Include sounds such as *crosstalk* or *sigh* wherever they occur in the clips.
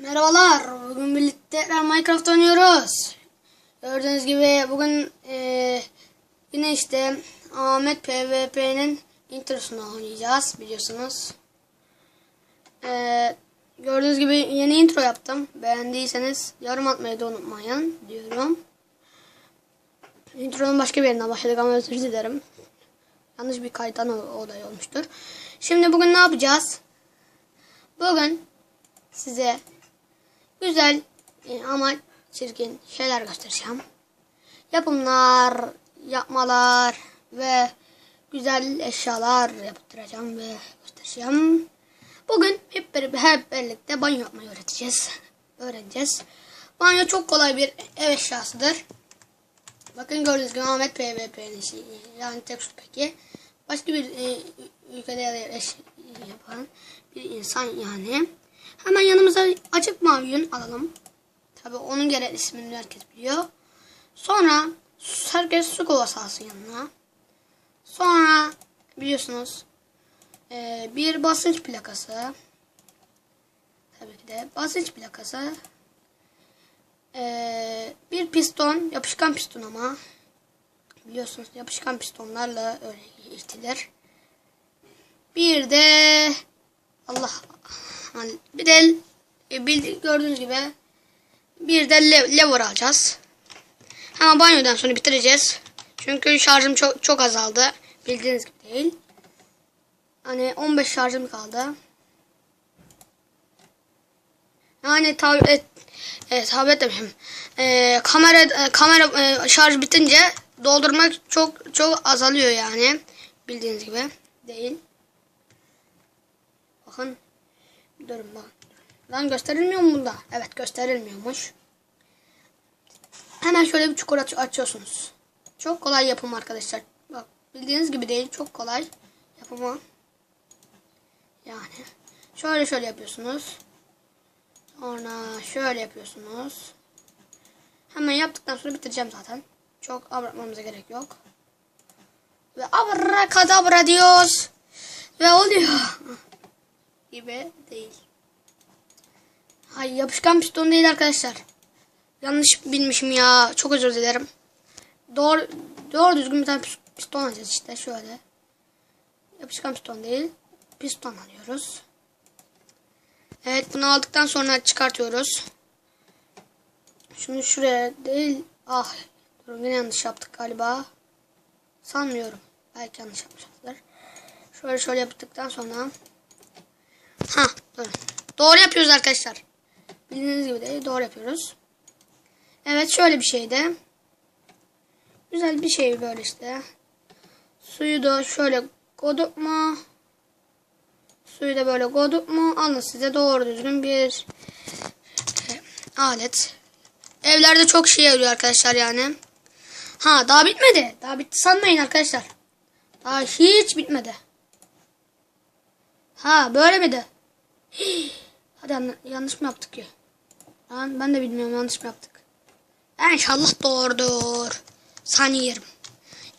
Merhabalar. Bugün birlikte Minecraft oynuyoruz. Gördüğünüz gibi bugün eee, yine işte Ahmet PvP'nin introsunu oynayacağız biliyorsunuz. Eee, gördüğünüz gibi yeni intro yaptım. Beğendiyseniz yorum atmayı da unutmayın diyorum. Intronun başka bir yerinden başladık ama özür dilerim. Yanlış bir kayıttan olay olmuştur. Şimdi bugün ne yapacağız? Bugün size güzel e, ama çirkin şeyler göstereceğim. Yapımlar, yapmalar ve güzel eşyalar yaptıracağım ve göstereceğim. Bugün hep, hep birlikte banyo yapmayı öğreteceğiz. Öğreneceğiz. Banyo çok kolay bir ev eşyasıdır. Bakın gördüğünüz gibi Ahmet PvP'nin şeyi, yani tek şu peki. Başka bir e, ülkede ya da eş, yapan bir insan yani. Hemen yanımıza açık mavi yün alalım. Tabi onun gerekli ismini herkes biliyor. Sonra herkes su kovası alsın yanına. Sonra biliyorsunuz e, bir basınç plakası. Tabii ki de basınç plakası. E, bir piston, yapışkan piston ama. Biliyorsunuz yapışkan pistonlarla öyle itilir. Bir de Allah hani bir de e, bildi, gördüğünüz gibi bir de le, lever alacağız. Hemen banyodan sonra bitireceğiz. Çünkü şarjım çok çok azaldı. Bildiğiniz gibi değil. Hani 15 şarjım kaldı. Yani tablet e, tablet demişim. E, kamera e, kamera e, şarj bitince doldurmak çok çok azalıyor yani. Bildiğiniz gibi değil. Bakın. Durun bak. Lan gösterilmiyor mu bunda? Evet gösterilmiyormuş. Hemen şöyle bir çukur aç- açıyorsunuz. Çok kolay yapım arkadaşlar. Bak bildiğiniz gibi değil. Çok kolay yapımı. Yani. Şöyle şöyle yapıyorsunuz. Sonra şöyle yapıyorsunuz. Hemen yaptıktan sonra bitireceğim zaten. Çok abartmamıza gerek yok. Ve abrakadabra diyoruz. Ve oluyor. Gibi değil. Hayır yapışkan piston değil arkadaşlar. Yanlış bilmişim ya. Çok özür dilerim. Doğru, doğru düzgün bir tane pis- piston alacağız işte şöyle. Yapışkan piston değil. Piston alıyoruz. Evet bunu aldıktan sonra çıkartıyoruz. Şunu şuraya değil. Ah durun yine yanlış yaptık galiba. Sanmıyorum. Belki yanlış yapmışızdır. Şöyle şöyle yaptıktan sonra. Doğru yapıyoruz arkadaşlar. Bildiğiniz gibi değil doğru yapıyoruz. Evet şöyle bir şeydi. Güzel bir şey böyle işte. Suyu da şöyle koyduk mu? Suyu da böyle koyduk mu? Alın size doğru düzgün bir e, alet. Evlerde çok şey yarıyor arkadaşlar yani. Ha daha bitmedi. Daha bitti sanmayın arkadaşlar. Daha hiç bitmedi. Ha böyle miydi? Hii. *gasps* Hadi yan- yanlış mı yaptık ya? Lan ben de bilmiyorum yanlış mı yaptık. İnşallah doğrudur. Sanıyorum.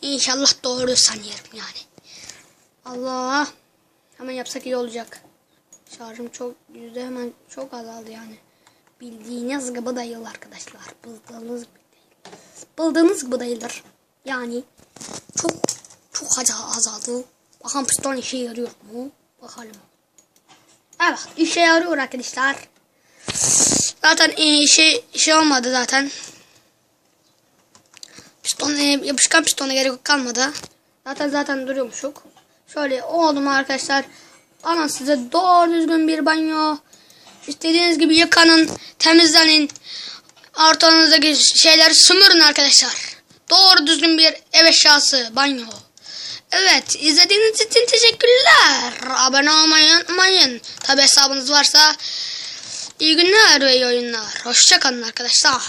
İnşallah doğru sanıyorum yani. Allah. Hemen yapsak iyi olacak. Şarjım çok yüzde hemen çok azaldı yani. Bildiğiniz gibi değil arkadaşlar. Bıldığınız gibi değil. Bıldığınız gibi değildir. Yani çok çok aza- azaldı. Bakalım piston işe yarıyor mu? Bakalım. Evet işe yarıyor arkadaşlar. Zaten e, şey olmadı zaten. Piston yapışkan pistona gerek kalmadı. Zaten zaten duruyormuşuk. Şöyle oldu mu arkadaşlar? Alın size doğru düzgün bir banyo. İstediğiniz gibi yıkanın, temizlenin. Ortanızdaki şeyleri sümürün arkadaşlar. Doğru düzgün bir ev eşyası, banyo. Evet, izlediğiniz için teşekkürler. Abone olmayı unutmayın. Tabi hesabınız varsa iyi günler ve iyi oyunlar. Hoşçakalın arkadaşlar.